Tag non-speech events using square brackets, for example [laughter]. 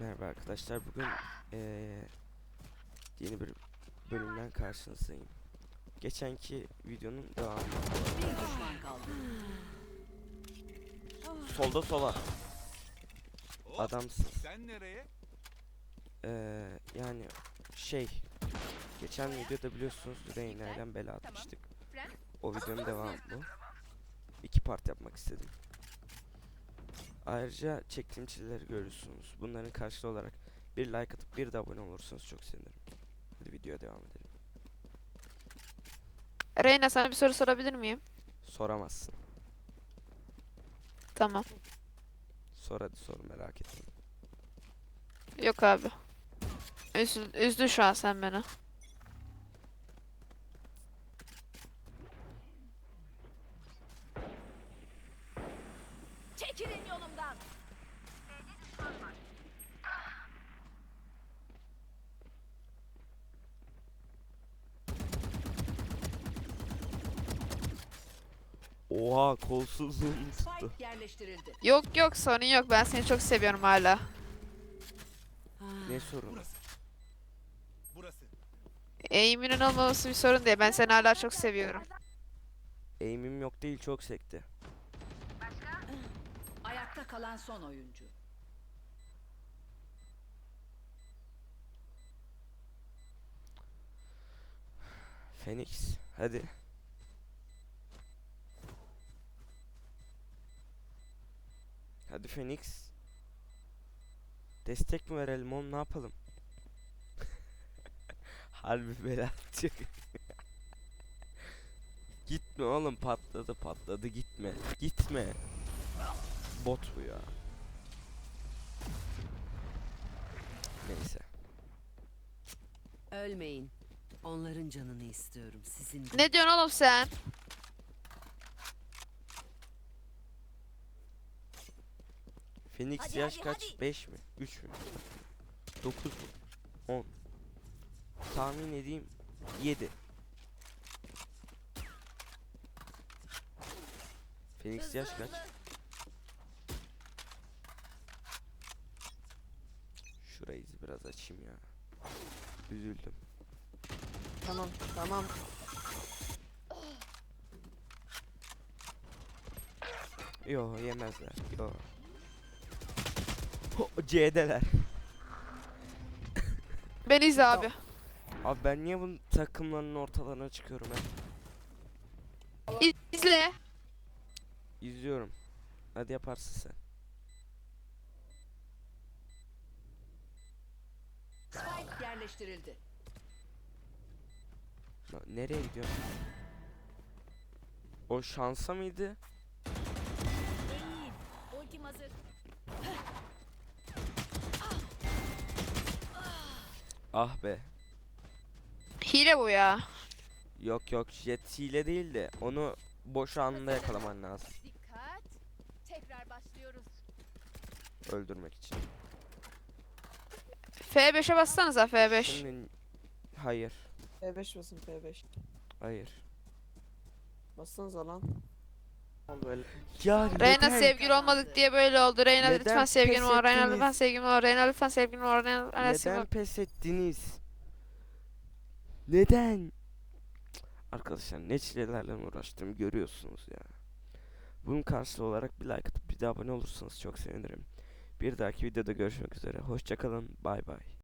Merhaba arkadaşlar. Bugün eee, yeni bir bölümden karşınızdayım. Geçenki videonun devamı. Solda sola. Adamsın. Sen nereye? Eee, yani şey. Geçen videoda biliyorsunuz Reyna ile bela atmıştık. O videonun devamı bu. İki part yapmak istedim. Ayrıca çektiğim çizeleri görürsünüz. Bunların karşılığı olarak bir like atıp bir de abone olursanız çok sevinirim. Hadi videoya devam edelim. Reyna sana bir soru sorabilir miyim? Soramazsın. Tamam. Sor hadi sor merak etme. Yok abi. Üzdü, üzdü şu an sen beni. Oha kolsuzluğum tuttu. Yok yok sorun yok. Ben seni çok seviyorum hala. Ne sorun? Burası. Burası. Eğiminin olmaması bir sorun değil. Ben seni hala çok seviyorum. Aim'im yok değil çok sekti. Ayakta kalan son oyuncu. Phoenix hadi. Hadi Phoenix. Destek mi verelim oğlum ne yapalım? [laughs] Harbi bela atacak. [laughs] gitme oğlum patladı patladı gitme. Gitme. Bot bu ya. Neyse. Ölmeyin. Onların canını istiyorum. Sizin. Ne diyorsun oğlum sen? Phoenix Hadi, yaş hadi, kaç? hadi. 5 mi? 3 mü? 9 mu? 10. Tahmin edeyim 7. Phoenix yaş kaç? Şurayı biraz açayım ya. Üzüldüm. Tamam tamam. Yo yemezler. Yo. C'deler. Beni izle abi. Abi ben niye bunun takımlarının ortalarına çıkıyorum hep? İzle. İzliyorum. Hadi yaparsın sen. Spike yerleştirildi. Lan Nereye gidiyorsun? O şansa mıydı? Ultim hazır. Ah be. Hile bu ya. Yok yok jet hile değil de onu boş anında yakalaman lazım. Dikkat. Tekrar başlıyoruz. Öldürmek için. F5'e bassanıza F5. Şimdi hayır. P5 basın P5. Hayır. Bassanıza lan. Böyle. Ya Reyna sevgili olmadık diye böyle oldu. Reyna Neden lütfen sevgilim pes ol. Reyna ettiniz? lütfen sevgilim ol. Reyna lütfen sevgilim ol. Reyna lütfen sevgilim ol. Neden pes ettiniz? Neden? Arkadaşlar ne çilelerle uğraştım görüyorsunuz ya. Bunun karşılığı olarak bir like atıp bir de abone olursanız çok sevinirim. Bir dahaki videoda görüşmek üzere. Hoşçakalın. Bay bay.